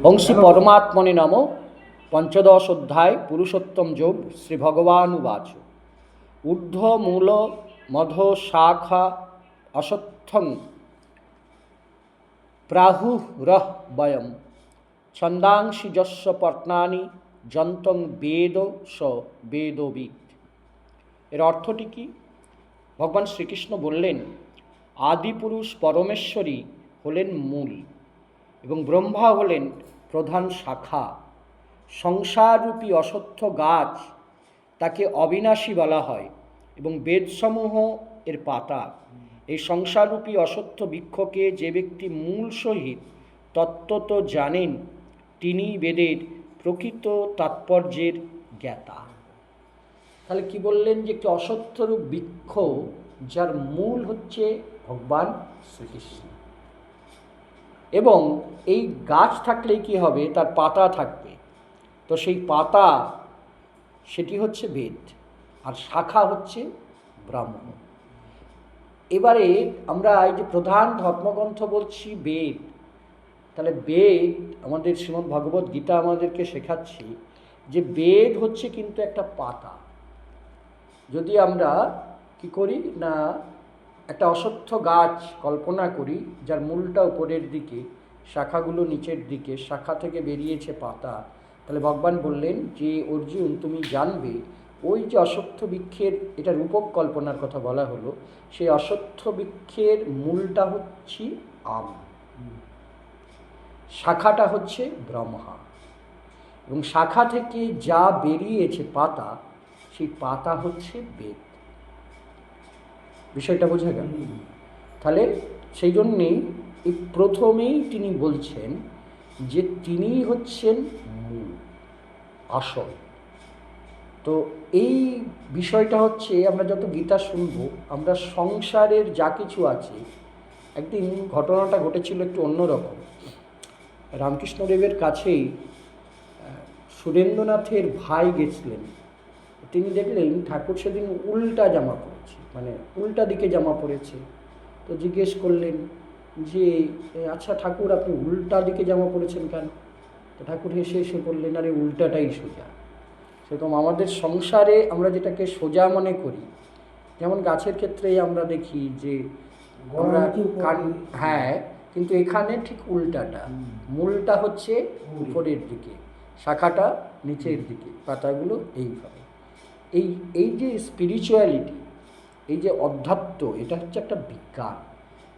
বংশী পরমাত্মনে নম। পঞ্চদশ অধ্যায়, পুরুষোত্তম যোগ শ্রী ভগবানুবাচ ঊর্ধ্ব মূল, মধ শাখা, অশ্বত্থং প্রাহুরহ বয়ম। ছন্দাংশি যস্য পর্ণানি, যন্তং বেদ স বেদবিদ এর অর্থটি কি? ভগবান শ্রীকৃষ্ণ বললেন, আদিপুরুষ পরমেশ্বরী হলেন মূল। এবং ব্রহ্মা হলেন প্রধান শাখা। সংসাররূপী অসত্য গাছ তাকে অবিনাশী বলা হয় এবং বেদসমূহ এর পাতা। এই সংসাররূপী অসত্য বৃক্ষকে যে ব্যক্তি মূল সহিত তত্ত্বত জানেন, তিনি বেদের প্রকৃত তাৎপর্যের জ্ঞাতা। তাহলে কি বললেন যে একটি অসত্যরূপ বৃক্ষ, যার মূল হচ্ছে ভগবান শ্রীকৃষ্ণ? এবং এই গাছ থাকলেই কি হবে? তার পাতা থাকবে। তো সেই পাতা, সেটি হচ্ছে বেদ আর শাখা হচ্ছে ব্রাহ্মণ। এবারে আমরা এই যে প্রধান ধর্মগ্রন্থ বলছি বেদ, তাহলে বেদ আমাদের শ্রীমদ্ ভগবত গীতা আমাদেরকে শেখাচ্ছে যে বেদ হচ্ছে কিন্তু একটা পাতা। যদি আমরা কি করি না একটা অসত্য গাছ কল্পনা করি, যার মূলটা উপরের দিকে, শাখাগুলো নিচের দিকে, শাখা থেকে বেরিয়েছে পাতা। তাহলে ভগবান বললেন, যে অর্জুন, তুমি জানবে, ওই যে অসত্য বৃক্ষের, এটা রূপক কল্পনার কথা বলা হলো, সেই অসত্য বৃক্ষের মূলটা হচ্ছে আম। শাখাটা হচ্ছে ব্রহ্মা। এবং শাখা থেকে যা বেরিয়েছে পাতা, সেই পাতা হচ্ছে বেদ। বিষয়টা বোঝা গেল। তাহলে সেই জন্যেই এই প্রথমেই তিনি বলছেন যে তিনি হচ্ছেন মূল, আসল। তো এই বিষয়টা হচ্ছে, আমরা যত গীতা শুনব, আমরা সংসারের যা কিছু আছে, একদিন ঘটনাটা ঘটেছিল একটু অন্যরকম। রামকৃষ্ণদেবের কাছেই সুরেন্দ্রনাথের ভাই গেছিলেন। তিনি দেখলেন ঠাকুর সেদিন উল্টা জামা মানে উল্টা দিকে জামা পরেছে। তো জিজ্ঞেস করলেন যে আচ্ছা ঠাকুর আপনি উল্টা দিকে জামা পরেছেন কেন? তো ঠাকুর হেসে এসে বললেন আরে উল্টাটাই সোজা। সেরকম আমাদের সংসারে আমরা যেটাকে সোজা মনে করি যেমন গাছের ক্ষেত্রে আমরা দেখি যে আমরা কান- হ্যাঁ কিন্তু এখানে ঠিক উল্টাটা। মূলটা হচ্ছে উপরের দিকে শাখাটা নিচের দিকে পাতাগুলো এইভাবে। এই এই যে স্পিরিচুয়ালিটি এই যে অধ্যাত্ম, এটা হচ্ছে একটা বিজ্ঞান।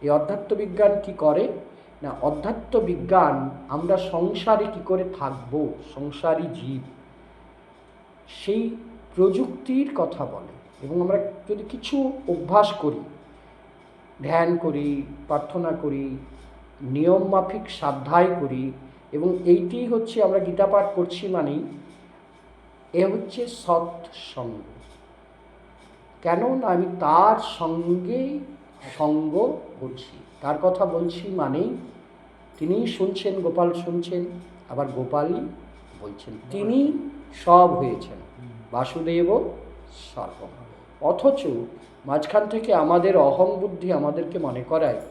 এই অধ্যাত্ম বিজ্ঞান কি করে? না, অধ্যাত্ম বিজ্ঞান আমরা সংসারে কি করে থাকব? সংসারী জীব। সেই প্রযুক্তির কথা বলে। এবং আমরা যদি কিছু অভ্যাস করি, ধ্যান করি, প্রার্থনা করি নিয়ম মাফিক সাধ্যায় করি, এবং এইটি হচ্ছে আমরা গীতা পাঠ করছি মানেই, এ হচ্ছে সৎসঙ্গ। কেন না আমি তার সঙ্গেই সঙ্গ করছি তার কথা বলছি মানেই তিনি শুনছেন, গোপাল শুনছেন, আবার গোপালই বলছেন। তিনি সব হয়েছেন। বাসুদেব সর্বম অথচ মাঝখান থেকে আমাদের অহং বুদ্ধি আমাদেরকে মনে করায়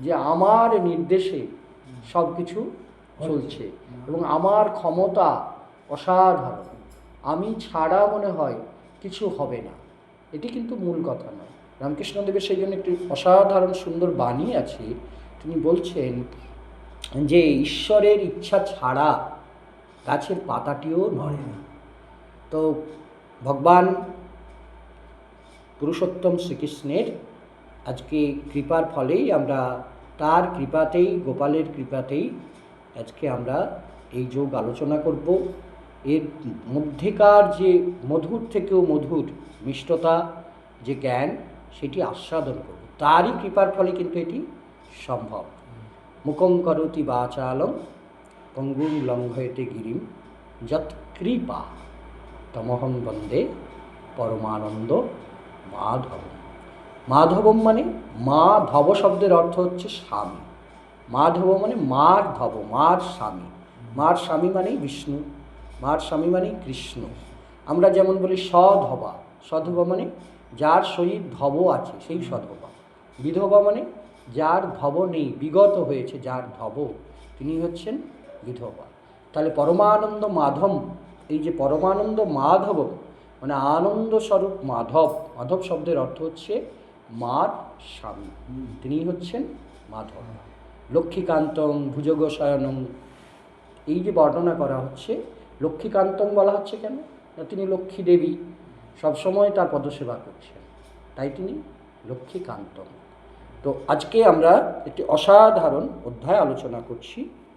যে আমার নির্দেশে সব কিছু চলছে এবং আমার ক্ষমতা অসাধারণ। আমি ছাড়া মনে হয় কিছু হবে না। এটি কিন্তু মূল কথা নয়। রামকৃষ্ণদেবের সেই জন্য একটি অসাধারণ সুন্দর বাণী আছে। তিনি বলছেন যে, ঈশ্বরের ইচ্ছা ছাড়া গাছের পাতাটিও নড়ে না। তো ভগবান পুরুষোত্তম শ্রীকৃষ্ণের আজকে কৃপার ফলেই আমরা, তার কৃপাতেই, গোপালের কৃপাতেই আজকে আমরা এই যোগ আলোচনা করব। এর মধ্যেকার যে মধুর থেকেও মধুর মিষ্টতা, যে জ্ঞান, সেটি আস্বাদন করব তারই কৃপার ফলে কিন্তু এটি সম্ভব। মুখং করতি বাচালম পঙ্গুং লঙ্ঘয়তে গিরিম, যৎ কৃপা, তমহং বন্দে পরমানন্দ মাধব মাধবম মানে মা ধব শব্দের অর্থ হচ্ছে স্বামী। মাধব মানে মার ধব, মার স্বামী। মার স্বামী মানেই বিষ্ণু। মার স্বামী মানেই কৃষ্ণ। আমরা যেমন বলি সধবা। সধবা মানে যার সহিত ধব আছে, সেই সধবা। বিধবা মানে যার ধব নেই, বিগত হয়েছে যার ধব। তিনি হচ্ছেন বিধবা। তাহলে পরমানন্দ মাধব, এই যে পরমানন্দ মাধব মানে আনন্দ স্বরূপ মাধব মাধব শব্দের অর্থ হচ্ছে মার স্বামী। তিনি হচ্ছেন মাধব। লক্ষ্মীকান্তং ভুজগশয়নম এই যে বর্ণনা করা হচ্ছে লক্ষ্মীকান্তং বলা হচ্ছে কেন? না তিনি লক্ষ্মী দেবী? সবসময় তার পদসেবা করছেন। তাই তিনি লক্ষ্মীকান্তম তো আজকে আমরা একটি অসাধারণ অধ্যায় আলোচনা করছি।